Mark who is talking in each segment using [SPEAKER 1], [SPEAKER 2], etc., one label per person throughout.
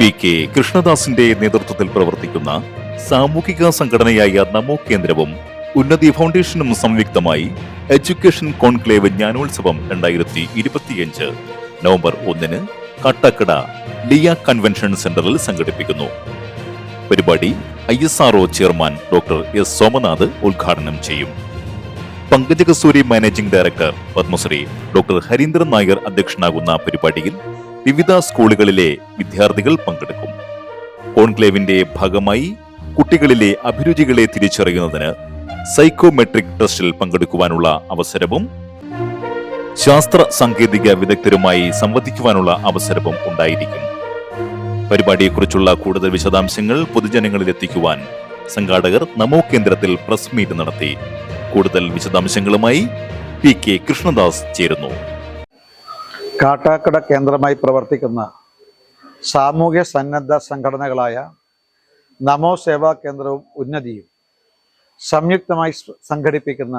[SPEAKER 1] P K കൃഷ്ണദാസിന്റെ നേതൃത്വത്തിൽ പ്രവർത്തിക്കുന്ന സാമൂഹിക സംഘടനയായ നമോ കേന്ദ്രവും ഉന്നതി ഫൗണ്ടേഷനും സംയുക്തമായി എഡ്യൂക്കേഷൻ കോൺക്ലേവ് ജ്ഞാനോത്സവം രണ്ടായിരത്തി ഇരുപത്തിയഞ്ച് നവംബർ ഒന്നിന് കട്ടക്കട ലിയ കൺവെൻഷൻ സെന്ററിൽ സംഘടിപ്പിക്കുന്നു. പരിപാടി I S R O chairman doctor S Somanath ഉദ്ഘാടനം ചെയ്യും. Pankajakasthuri managing director Padmashri doctor Harindran Nair അധ്യക്ഷനാകുന്ന പരിപാടിയിൽ വിവിധ സ്കൂളുകളിലെ വിദ്യാർത്ഥികൾ പങ്കെടുക്കും. കോൺക്ലേവിന്റെ ഭാഗമായി കുട്ടികളിലെ അഭിരുചികളെ തിരിച്ചറിയുന്നതിന് സൈക്കോമെട്രിക് ടെസ്റ്റിൽ പങ്കെടുക്കുവാനുള്ള അവസരവും ശാസ്ത്ര സാങ്കേതിക വിദഗ്ധരുമായി സംവദിക്കുവാനുള്ള അവസരവും ഉണ്ടായിരിക്കും. പരിപാടിയെക്കുറിച്ചുള്ള കൂടുതൽ വിശദാംശങ്ങൾ പൊതുജനങ്ങളിൽ എത്തിക്കുവാൻ സംഘാടകർ നമോ കേന്ദ്രത്തിൽ പ്രസ് മീറ്റ് നടത്തി. കൂടുതൽ വിശദാംശങ്ങളുമായി പി കെ കൃഷ്ണദാസ് ചേരുന്നു.
[SPEAKER 2] കാട്ടാക്കട കേന്ദ്രമായി പ്രവർത്തിക്കുന്ന സാമൂഹ്യ സന്നദ്ധ സംഘടനകളായ നമോ സേവാ കേന്ദ്രവും ഉന്നതിയും സംയുക്തമായി സംഘടിപ്പിക്കുന്ന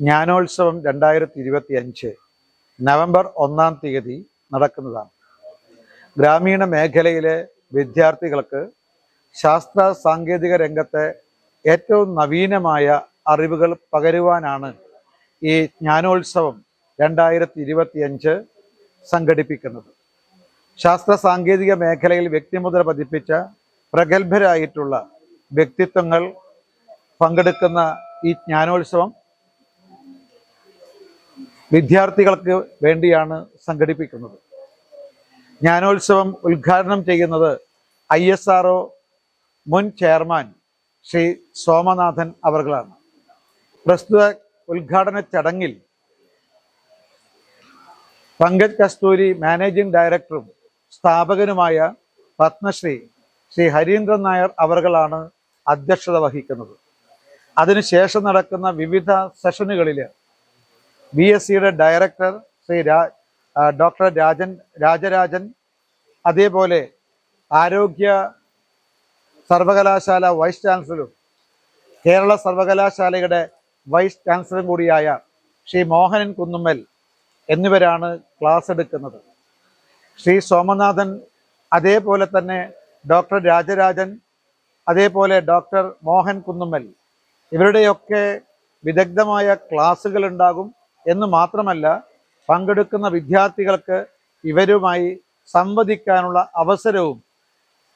[SPEAKER 2] ജ്ഞാനോത്സവം രണ്ടായിരത്തി ഇരുപത്തി അഞ്ച് നവംബർ ഒന്നാം തീയതി നടക്കുന്നതാണ്. ഗ്രാമീണ മേഖലയിലെ വിദ്യാർത്ഥികൾക്ക് ശാസ്ത്ര സാങ്കേതിക രംഗത്തെ ഏറ്റവും നവീനമായ അറിവുകൾ പകരുവാനാണ് ഈ ജ്ഞാനോത്സവം രണ്ടായിരത്തി ഇരുപത്തിയഞ്ച് സംഘടിപ്പിക്കുന്നത്. ശാസ്ത്ര സാങ്കേതിക മേഖലയിൽ വ്യക്തിമുദ്ര പതിപ്പിച്ച പ്രഗത്ഭരായിട്ടുള്ള വ്യക്തിത്വങ്ങൾ പങ്കെടുക്കുന്ന ഈ ജ്ഞാനോത്സവം വിദ്യാർത്ഥികൾക്ക് വേണ്ടിയാണ് സംഘടിപ്പിക്കുന്നത്. ജ്ഞാനോത്സവം ഉദ്ഘാടനം ചെയ്യുന്നത് ഐ എസ് ആർ മുൻ ചെയർമാൻ ശ്രീ സോമനാഥൻ അവർകളാണ്. പ്രസ്തുത ഉദ്ഘാടന ചടങ്ങിൽ പങ്കജ് കസ്തൂരി മാനേജിംഗ് ഡയറക്ടറും സ്ഥാപകനുമായ പത്മശ്രീ ശ്രീ ഹരീന്ദ്രൻ നായർ അവർകളാണ് അധ്യക്ഷത വഹിക്കുന്നത്. അതിനുശേഷം നടക്കുന്ന വിവിധ സെഷനുകളിൽ ബി എസ് സിയുടെ ഡയറക്ടർ ശ്രീ രാ ഡോക്ടർ രാജൻ രാജരാജൻ അതേപോലെ ആരോഗ്യ സർവകലാശാല വൈസ് ചാൻസലറും കേരള സർവകലാശാലയുടെ വൈസ് ചാൻസലറും കൂടിയായ ശ്രീ മോഹനൻ കുന്നുമ്മൽ എന്നിവരാണ് ക്ലാസ് എടുക്കുന്നത്. ശ്രീ സോമനാഥൻ അതേപോലെ തന്നെ ഡോക്ടർ രാജരാജൻ അതേപോലെ ഡോക്ടർ മോഹൻ കുന്നുമ്മൽ. ഇവരുടെയൊക്കെ വിദഗ്ധമായ ക്ലാസ്സുകൾ ഉണ്ടാകും എന്ന് മാത്രമല്ല പങ്കെടുക്കുന്ന വിദ്യാർത്ഥികൾക്ക് ഇവരുമായി സംവദിക്കാനുള്ള അവസരവും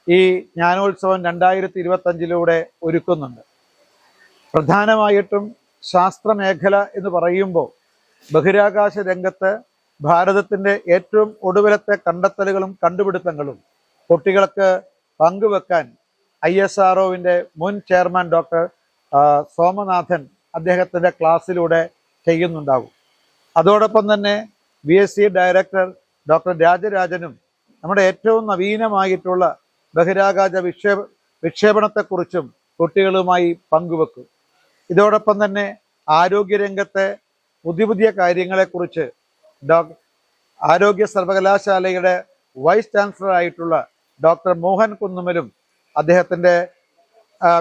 [SPEAKER 2] ഈ ജ്ഞാനോത്സവം രണ്ടായിരത്തി ഇരുപത്തഞ്ചിലൂടെ ഒരുക്കുന്നുണ്ട്. പ്രധാനമായിട്ടും ശാസ്ത്രമേഖല എന്ന് പറയുമ്പോൾ ബഹിരാകാശ രംഗത്ത് ഭാരതത്തിന്റെ ഏറ്റവും ഒടുവിലത്തെ കണ്ടെത്തലുകളും കണ്ടുപിടുത്തങ്ങളും കുട്ടികൾക്ക് പങ്കുവെക്കാൻ ഐ എസ് ആർ മുൻ ചെയർമാൻ ഡോക്ടർ സോമനാഥൻ അദ്ദേഹത്തിന്റെ ക്ലാസ്സിലൂടെ ചെയ്യുന്നുണ്ടാകും. അതോടൊപ്പം തന്നെ B S C director doctor രാജരാജനും നമ്മുടെ ഏറ്റവും നവീനമായിട്ടുള്ള ബഹിരാകാശ വിക്ഷേപ വിക്ഷേപണത്തെക്കുറിച്ചും കുട്ടികളുമായി പങ്കുവെക്കും. ഇതോടൊപ്പം തന്നെ ആരോഗ്യരംഗത്തെ പുതിയ പുതിയ കാര്യങ്ങളെക്കുറിച്ച് ഡോ ആരോഗ്യ സർവകലാശാലയുടെ വൈസ് ചാൻസലർ ആയിട്ടുള്ള ഡോക്ടർ മോഹൻ കുന്നുമലും അദ്ദേഹത്തിന്റെ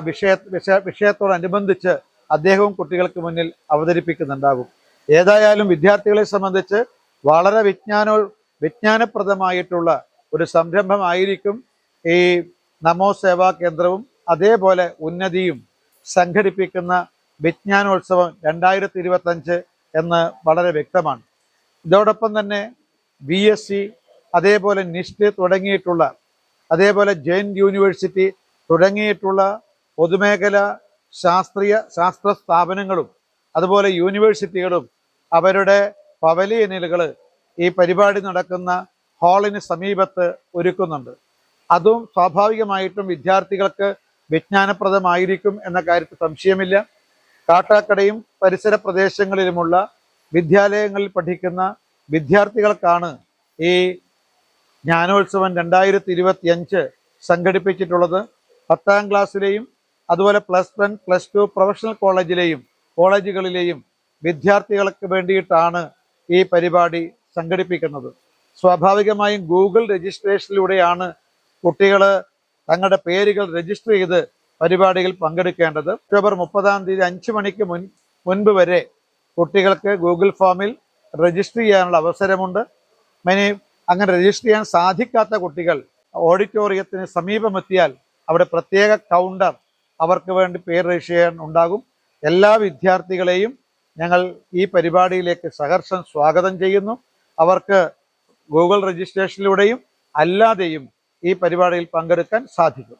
[SPEAKER 2] വിഷയ വിഷയ വിഷയത്തോടനുബന്ധിച്ച് അദ്ദേഹവും കുട്ടികൾക്ക് മുന്നിൽ അവതരിപ്പിക്കുന്നുണ്ടാകും. ഏതായാലും വിദ്യാർത്ഥികളെ സംബന്ധിച്ച് വളരെ വിജ്ഞാനോ വിജ്ഞാനപ്രദമായിട്ടുള്ള ഒരു സംരംഭമായിരിക്കും ഈ നമോ സേവാ കേന്ദ്രവും. അതേപോലെ ഉന്നതിയും സംഘടിപ്പിക്കുന്ന വിജ്ഞാനോത്സവം രണ്ടായിരത്തി ഇരുപത്തഞ്ച് എന്ന് വളരെ വ്യക്തമാണ്. ഇതോടൊപ്പം തന്നെ ബി എസ് സി അതേപോലെ നിഷ്ട് തുടങ്ങിയിട്ടുള്ള അതേപോലെ ജെയിൻ യൂണിവേഴ്സിറ്റി തുടങ്ങിയിട്ടുള്ള പൊതുമേഖല ശാസ്ത്രീയ ശാസ്ത്ര സ്ഥാപനങ്ങളും അതുപോലെ യൂണിവേഴ്സിറ്റികളും അവരുടെ പവലിയനുകൾ ഈ പരിപാടി നടക്കുന്ന ഹാളിന് സമീപത്ത് ഒരുക്കുന്നുണ്ട്. അതും സ്വാഭാവികമായിട്ടും വിദ്യാർത്ഥികൾക്ക് വിജ്ഞാനപ്രദമായിരിക്കും എന്ന കാര്യത്തിൽ സംശയമില്ല. കാട്ടാക്കടയും പരിസര പ്രദേശങ്ങളിലുമുള്ള വിദ്യാലയങ്ങളിൽ പഠിക്കുന്ന വിദ്യാർത്ഥികൾക്കാണ് ഈ ജ്ഞാനോത്സവം രണ്ടായിരത്തി ഇരുപത്തി അഞ്ച് സംഘടിപ്പിച്ചിട്ടുള്ളത്. പത്താം ക്ലാസ്സിലെയും അതുപോലെ plus one plus two professional കോളേജിലെയും കോളേജുകളിലെയും വിദ്യാർത്ഥികൾക്ക് വേണ്ടിയിട്ടാണ് ഈ പരിപാടി സംഘടിപ്പിക്കുന്നത്. സ്വാഭാവികമായും ഗൂഗിൾ രജിസ്ട്രേഷനിലൂടെയാണ് കുട്ടികൾ തങ്ങളുടെ പേരുകൾ രജിസ്റ്റർ ചെയ്ത് പരിപാടിയിൽ പങ്കെടുക്കേണ്ടത് ഒക്ടോബർ മുപ്പതാം തീയതി അഞ്ച് മണിക്ക് മുൻ മുൻപ് വരെ കുട്ടികൾക്ക് ഗൂഗിൾ ഫോമിൽ രജിസ്റ്റർ ചെയ്യാനുള്ള അവസരമുണ്ട്. ഇനി അങ്ങനെ രജിസ്റ്റർ ചെയ്യാൻ സാധിക്കാത്ത കുട്ടികൾ ഓഡിറ്റോറിയത്തിന് സമീപമെത്തിയാൽ അവിടെ പ്രത്യേക കൗണ്ടർ അവർക്ക് വേണ്ടി പേര് രജിസ്റ്റർ ചെയ്യാൻ ഉണ്ടാകും. എല്ലാ വിദ്യാർത്ഥികളെയും ഞങ്ങൾ ഈ പരിപാടിയിലേക്ക് സഹർഷം സ്വാഗതം ചെയ്യുന്നു. അവർക്ക് ഗൂഗിൾ രജിസ്ട്രേഷനിലൂടെയും അല്ലാതെയും ഈ പരിപാടിയിൽ പങ്കെടുക്കാൻ സാധിക്കും.